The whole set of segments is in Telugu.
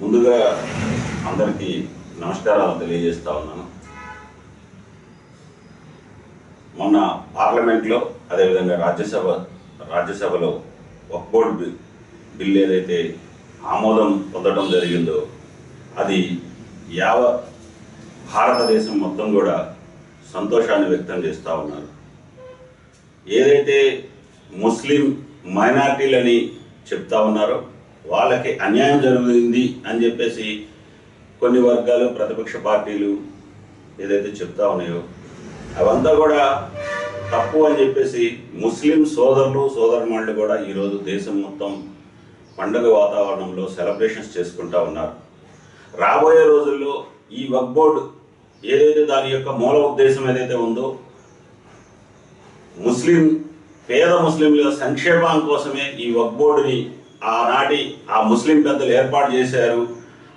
ముందుగా అందరికీ నమస్కారాలు తెలియజేస్తా ఉన్నాను. మొన్న పార్లమెంట్లో అదేవిధంగా రాజ్యసభ రాజ్యసభలో ఒక బోర్డు బిల్ బిల్ ఏదైతే ఆమోదం పొందడం జరిగిందో అది యావ భారతదేశం మొత్తం కూడా సంతోషాన్ని వ్యక్తం చేస్తూ ఉన్నారు. ఏదైతే ముస్లిం మైనార్టీలని చెప్తా ఉన్నారో వాళ్ళకి అన్యాయం జరుగుతుంది అని చెప్పేసి కొన్ని వర్గాలు ప్రతిపక్ష పార్టీలు ఏదైతే చెప్తా ఉన్నాయో అవంతా కూడా తప్పు అని చెప్పేసి ముస్లిం సోదరులు సోదరుమణులు కూడా ఈరోజు దేశం మొత్తం పండుగ వాతావరణంలో సెలబ్రేషన్స్ చేసుకుంటా ఉన్నారు. రాబోయే రోజుల్లో ఈ వక్ బోర్డు ఏదైతే దాని యొక్క మూల ఉద్దేశం ఏదైతే ఉందో ముస్లిం పేద ముస్లింల సంక్షేమం కోసమే ఈ వక్ బోర్డుని ఆనాటి ఆ ముస్లిం పెద్దలు ఏర్పాటు చేశారు.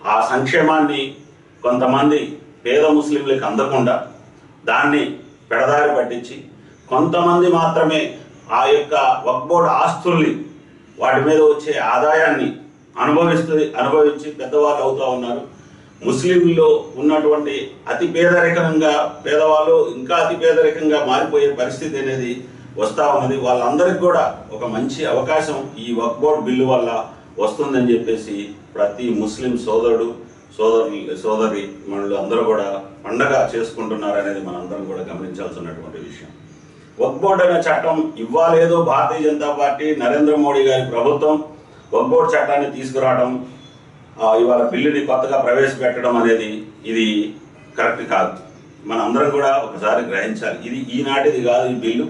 ఆ సంక్షేమాన్ని కొంతమంది పేద ముస్లింలకు అందకుండా దాన్ని పెడదారి పట్టించి కొంతమంది మాత్రమే ఆ యొక్క వక్బోర్డ్ ఆస్తుల్ని వాటి మీద వచ్చే ఆదాయాన్ని అనుభవిస్తూ అనుభవించి పెద్దవాళ్ళు అవుతూ ఉన్నారు. ముస్లింల్లో ఉన్నటువంటి అతి పేదరికంగా పేదవాళ్ళు ఇంకా అతి పేదరికంగా మారిపోయే పరిస్థితి అనేది వస్తూ ఉన్నది. వాళ్ళందరికీ కూడా ఒక మంచి అవకాశం ఈ వర్క్ బోర్డ్ బిల్లు వల్ల వస్తుందని చెప్పేసి ప్రతి ముస్లిం సోదరుడు సోదరు సోదరి మనలు అందరూ కూడా పండగ చేసుకుంటున్నారు అనేది మనందరం కూడా గమనించాల్సినటువంటి విషయం. వక్ బోర్డ్ అనే చట్టం ఇవ్వాలేదో భారతీయ జనతా పార్టీ నరేంద్ర మోడీ గారి ప్రభుత్వం వక్ బోర్డ్ చట్టాన్ని తీసుకురావడం ఇవాళ బిల్లుని కొత్తగా ప్రవేశపెట్టడం అనేది ఇది కరెక్ట్ కాదు. మన అందరం కూడా ఒకసారి గ్రహించాలి. ఇది ఈనాటిది కాదు ఈ బిల్లు.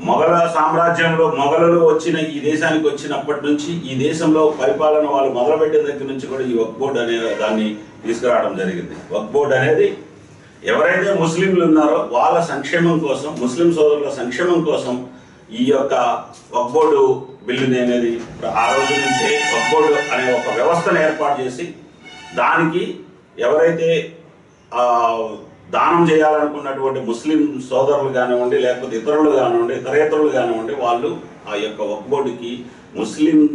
మొఘల సామ్రాజ్యంలో మొఘలులు వచ్చిన ఈ దేశానికి వచ్చినప్పటి నుంచి ఈ దేశంలో పరిపాలన వాళ్ళు మొదలుపెట్టిన దగ్గర నుంచి కూడా ఈ వక్ బోర్డు అనే దాన్ని తీసుకురావడం జరిగింది. వక్ బోర్డు అనేది ఎవరైతే ముస్లింలు ఉన్నారో వాళ్ళ సంక్షేమం కోసం ముస్లిం సోదరుల సంక్షేమం కోసం ఈ యొక్క వక్ బోర్డు బిల్లుని అనేది ఆ రోజు నుంచే వక్ బోర్డు అనే ఒక వ్యవస్థను ఏర్పాటు చేసి దానికి ఎవరైతే దానం చేయాలనుకున్నటువంటి ముస్లిం సోదరులు కానివ్వండి లేకపోతే ఇతరులు కానివ్వండి ఇతరేతరులు కానివ్వండి వాళ్ళు ఆ యొక్క వక్ ముస్లిం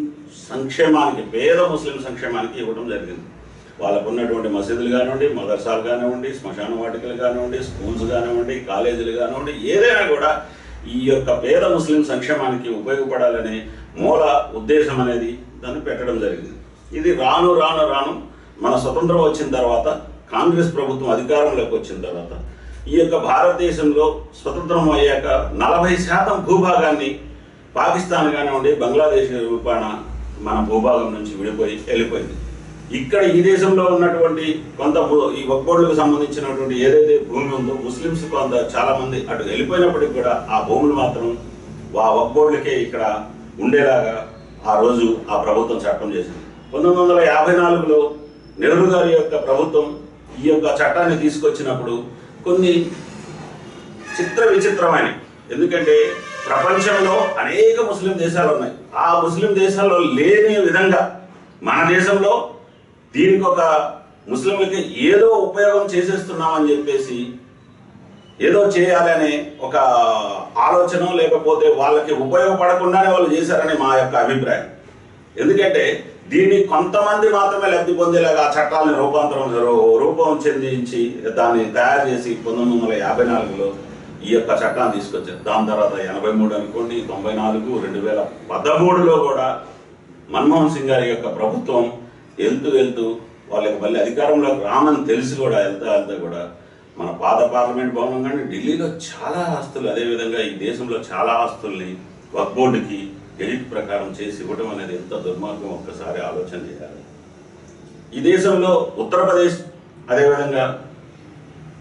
సంక్షేమానికి పేద ముస్లిం సంక్షేమానికి ఇవ్వడం జరిగింది. వాళ్ళకు ఉన్నటువంటి మసీదులు కానివ్వండి మదర్సాలు కానివ్వండి శ్మశాన వాటికలు కానివ్వండి స్కూల్స్ కానివ్వండి కాలేజీలు కానివ్వండి ఏదైనా కూడా ఈ యొక్క పేద ముస్లిం సంక్షేమానికి ఉపయోగపడాలనే మూల ఉద్దేశం అనేది దాన్ని పెట్టడం జరిగింది. ఇది రాను రాను రాను మన స్వతంత్రం వచ్చిన తర్వాత కాంగ్రెస్ ప్రభుత్వం అధికారంలోకి వచ్చిన తర్వాత ఈ యొక్క భారతదేశంలో స్వతంత్రం అయ్యాక నలభై శాతం భూభాగాన్ని పాకిస్తాన్ కానివ్వండి బంగ్లాదేశ్ రూపాన మన భూభాగం నుంచి విడిపోయి వెళ్ళిపోయింది. ఇక్కడ ఈ దేశంలో ఉన్నటువంటి కొంత ఈ ఒక్కోళ్ళకు సంబంధించినటువంటి ఏదైతే భూమి ఉందో ముస్లిమ్స్ కొంత చాలామంది అటు వెళ్ళిపోయినప్పటికి కూడా ఆ భూములు మాత్రం ఆ ఒక్కోళ్ళకే ఇక్కడ ఉండేలాగా ఆ రోజు ఆ ప్రభుత్వం చట్టం చేసింది. పంతొమ్మిది వందల యాభై నాలుగులో నెహ్రూ గారి యొక్క ప్రభుత్వం ఈ యొక్క చట్టాన్ని తీసుకొచ్చినప్పుడు కొన్ని చిత్ర విచిత్రమైన ఎందుకంటే ప్రపంచంలో అనేక ముస్లిం దేశాలు ఉన్నాయి. ఆ ముస్లిం దేశాల్లో లేని విధంగా మన దేశంలో దీనికి ఒక ముస్లింలకి ఏదో ఉపయోగం చేసేస్తున్నామని చెప్పేసి ఏదో చేయాలనే ఒక ఆలోచన లేకపోతే వాళ్ళకి ఉపయోగపడకుండానే వాళ్ళు చేశారని మా యొక్క అభిప్రాయం. ఎందుకంటే దీన్ని కొంతమంది మాత్రమే లబ్ధి పొందేలాగా ఆ చట్టాలను రూపాంతరం రూ- రూపం చెందించి దాన్ని తయారు చేసి పంతొమ్మిది వందల యాభై నాలుగులో ఈ యొక్క చట్టాన్ని తీసుకొచ్చారు. దాని తర్వాత ఎనభై మూడు అనుకోండి తొంభై నాలుగు రెండు వేల పదమూడులో కూడా మన్మోహన్ సింగ్ గారి యొక్క ప్రభుత్వం వెళ్తూ వెళ్తూ వాళ్ళకి మళ్ళీ అధికారంలోకి రామని తెలిసి కూడా వెళ్తా వెళ్తా కూడా మన పాత పార్లమెంట్ భవనం కానీ ఢిల్లీలో చాలా ఆస్తులు అదేవిధంగా ఈ దేశంలో చాలా ఆస్తుల్ని వక్ బోర్డుకి ఎడిట్ ప్రకారం చేసి ఇవ్వడం అనేది ఎంత దుర్మార్గం ఒక్కసారి ఆలోచన చేయాలి. ఈ దేశంలో ఉత్తరప్రదేశ్ అదేవిధంగా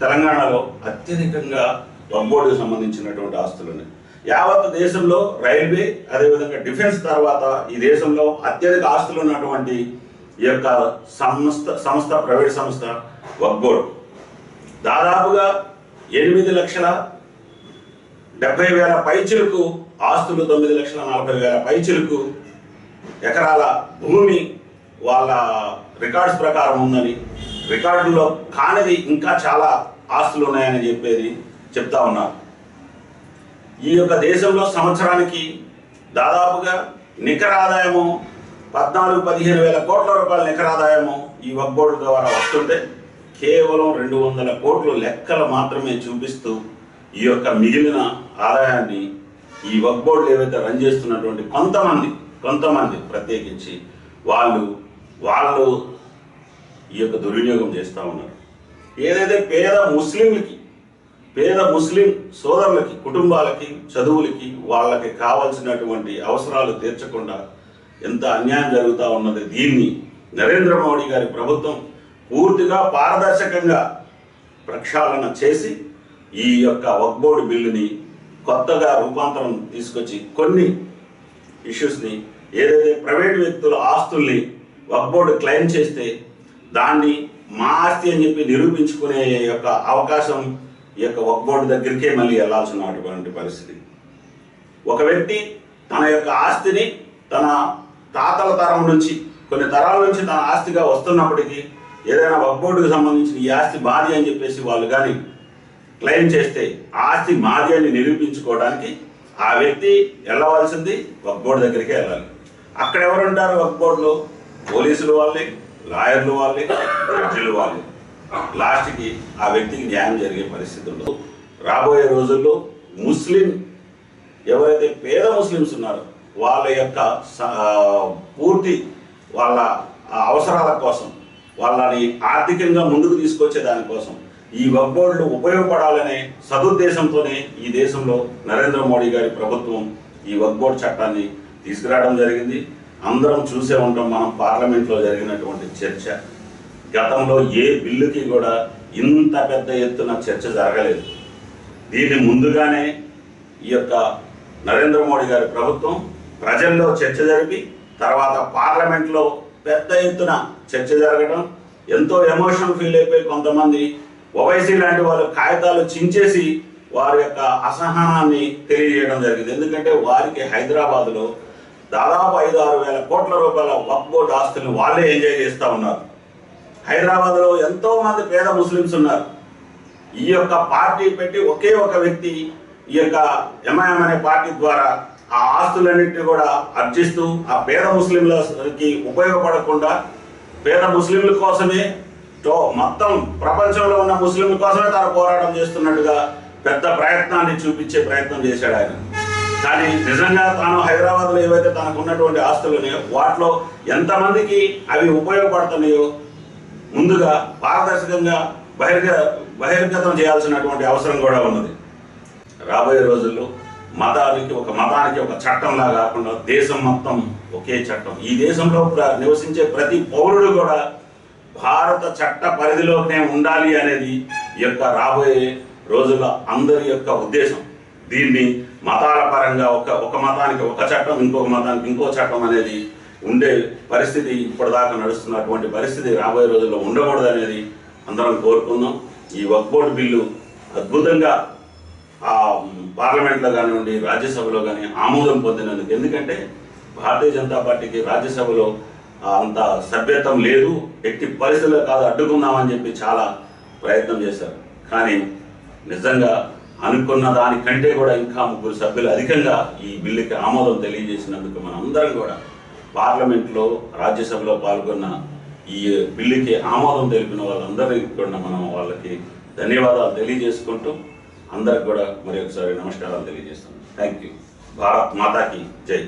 తెలంగాణలో అత్యధికంగా వక్ సంబంధించినటువంటి ఆస్తులు ఉన్నాయి. యావత్ దేశంలో రైల్వే అదేవిధంగా డిఫెన్స్ తర్వాత ఈ దేశంలో అత్యధిక ఆస్తులు ఉన్నటువంటి ఈ యొక్క సంస్థ సంస్థ ప్రైవేట్ సంస్థ వక్ దాదాపుగా ఎనిమిది లక్షల డెబ్బై వేల పైచులకు ఆస్తులు తొమ్మిది లక్షల నలభై వేల పైచులకు ఎకరాల భూమి వాళ్ళ రికార్డ్స్ ప్రకారం ఉందని రికార్డుల్లో కానిది ఇంకా చాలా ఆస్తులు ఉన్నాయని చెప్పేది చెప్తా ఉన్నారు ఈ యొక్క దేశంలో సంవత్సరానికి దాదాపుగా నికర ఆదాయము పద్నాలుగు పదిహేను వేల కోట్ల రూపాయల నికరాదాయము ఈ వక్బోర్డు ద్వారా వస్తుంటే కేవలం రెండు వందల కోట్లు లెక్కలు మాత్రమే చూపిస్తూ ఈ యొక్క మిగిలిన ఆదాయాన్ని ఈ వర్క్ బోర్డులు ఏవైతే రన్ చేస్తున్నటువంటి కొంతమంది కొంతమంది ప్రత్యేకించి వాళ్ళు వాళ్ళు ఈ యొక్క దుర్వినియోగం చేస్తూ ఉన్నారు. ఏదైతే పేద ముస్లింలకి పేద ముస్లిం సోదరులకి కుటుంబాలకి చదువులకి వాళ్ళకి కావాల్సినటువంటి అవసరాలు తీర్చకుండా ఎంత అన్యాయం జరుగుతూ ఉన్నది దీన్ని నరేంద్ర మోడీ గారి ప్రభుత్వం పూర్తిగా పారదర్శకంగా ప్రక్షాళన చేసి ఈ యొక్క వక్బోర్డు బిల్లుని కొత్తగా రూపాంతరం తీసుకొచ్చి కొన్ని ఇష్యూస్ని ఏదైతే ప్రైవేట్ వ్యక్తుల ఆస్తుల్ని వక్బోర్డు క్లెయిమ్ చేస్తే దాన్ని మా ఆస్తి అని చెప్పి నిరూపించుకునే యొక్క అవకాశం ఈ యొక్క వక్బోర్డు దగ్గరికే మళ్ళీ వెళ్ళాల్సినటువంటి పరిస్థితి. ఒక వ్యక్తి తన యొక్క ఆస్తిని తన తాతల తరం నుంచి కొన్ని తరాల నుంచి తన ఆస్తిగా వస్తున్నప్పటికీ ఏదైనా వక్బోర్డుకు సంబంధించిన ఈ ఆస్తి బాధి అని చెప్పేసి వాళ్ళు కానీ క్లెయిమ్ చేస్తే ఆస్తి మాది అని నిరూపించుకోవడానికి ఆ వ్యక్తి వెళ్ళవలసింది వక్ బోర్డు దగ్గరికి వెళ్ళాలి. అక్కడ ఎవరు ఉంటారు వక్ బోర్డులో? పోలీసులు వాళ్ళే లాయర్లు వాళ్ళే జడ్జిలు వాళ్ళే. లాస్ట్కి ఆ వ్యక్తికి న్యాయం జరిగే పరిస్థితి ఉండదు. రాబోయే రోజుల్లో ముస్లిం ఎవరైతే పేద ముస్లిమ్స్ ఉన్నారో వాళ్ళ యొక్క పూర్తి వాళ్ళ ఆ అవసరాల కోసం వాళ్ళని ఆర్థికంగా ముందుకు తీసుకొచ్చే దానికోసం ఈ వక్ బోర్డులు ఉపయోగపడాలనే సదుద్దేశంతోనే ఈ దేశంలో నరేంద్ర మోడీ గారి ప్రభుత్వం ఈ వక్ బోర్డు చట్టాన్ని తీసుకురావడం జరిగింది. అందరం చూసే ఉంటాం మనం పార్లమెంట్లో జరిగినటువంటి చర్చ. గతంలో ఏ బిల్లుకి కూడా ఇంత పెద్ద ఎత్తున చర్చ జరగలేదు. దీన్ని ముందుగానే ఈ యొక్క నరేంద్ర మోడీ గారి ప్రభుత్వం ప్రజల్లో చర్చ జరిపి తర్వాత పార్లమెంట్లో పెద్ద ఎత్తున చర్చ జరగడం. ఎంతో ఎమోషన్ ఫీల్ అయిపోయి కొంతమంది ఓవైసీ లాంటి వాళ్ళు కాగితాలు చించేసి వారి యొక్క అసహనాన్ని తెలియజేయడం జరిగింది. ఎందుకంటే వారికి హైదరాబాద్లో దాదాపు ఐదు ఆరు వేల కోట్ల రూపాయల వక్ బోర్డు ఆస్తులను వాళ్ళే ఎంజాయ్ చేస్తూ ఉన్నారు. హైదరాబాద్లో ఎంతో మంది పేద ముస్లిమ్స్ ఉన్నారు. ఈ యొక్క పార్టీ పెట్టి ఒకే ఒక వ్యక్తి ఈ యొక్క ఎంఐఎం అనే పార్టీ ద్వారా ఆ ఆస్తులన్నింటినీ కూడా అర్జిస్తూ ఆ పేద ముస్లింలకి ఉపయోగపడకుండా పేద ముస్లింల కోసమే మొత్తం ప్రపంచంలో ఉన్న ముస్లింల కోసమే తాను పోరాటం చేస్తున్నట్టుగా పెద్ద ప్రయత్నాన్ని చూపించే ప్రయత్నం చేశాడు ఆయన. కానీ నిజంగా తాను హైదరాబాద్లో ఏవైతే తనకు ఉన్నటువంటి ఆస్తులు ఉన్నాయో వాటిలో ఎంతమందికి అవి ఉపయోగపడుతున్నాయో ముందుగా పారదర్శకంగా బహిర్గ బహిర్గతం చేయాల్సినటువంటి అవసరం కూడా ఉన్నది. రాబోయే రోజుల్లో మతానికి ఒక మతానికి ఒక చట్టంలా కాకుండా దేశం మొత్తం ఒకే చట్టం. ఈ దేశంలో ప్ర- నివసించే ప్రతి పౌరుడు కూడా భారత చట్ట పరిధిలోనే ఉండాలి అనేది ఈ యొక్క రాబోయే రోజుల అందరి యొక్క ఉద్దేశం. దీన్ని మతాల పరంగా ఒక ఒక మతానికి ఒక చట్టం ఇంకొక మతానికి ఇంకో చట్టం అనేది ఉండే పరిస్థితి ఇప్పటిదాకా నడుస్తున్నటువంటి పరిస్థితి రాబోయే రోజుల్లో ఉండకూడదు అనేది అందరం కోరుకుందాం. ఈ వక్బోర్డు బిల్లు అద్భుతంగా ఆ పార్లమెంట్లో కానివ్వండి రాజ్యసభలో కానీ ఆమోదం పొందినందుకు. ఎందుకంటే భారతీయ జనతా పార్టీకి రాజ్యసభలో అంత సభ్యత్వం లేదు. ఎట్టి పరిస్థితుల్లో కాదు అడ్డుకుందామని చెప్పి చాలా ప్రయత్నం చేశారు. కానీ నిజంగా అనుకున్న దానికంటే కూడా ఇంకా ముగ్గురు సభ్యులు అధికంగా ఈ బిల్లుకి ఆమోదం తెలియజేసినందుకు మనందరం కూడా పార్లమెంట్లో రాజ్యసభలో పాల్గొన్న ఈ బిల్లుకి ఆమోదం తెలిపిన వాళ్ళందరికీ కూడా మనం వాళ్ళకి ధన్యవాదాలు తెలియజేసుకుంటూ అందరికి కూడా మరి ఒకసారి నమస్కారాలు తెలియజేస్తున్నాం. థ్యాంక్ యూ భారత్ మాతాకి జై.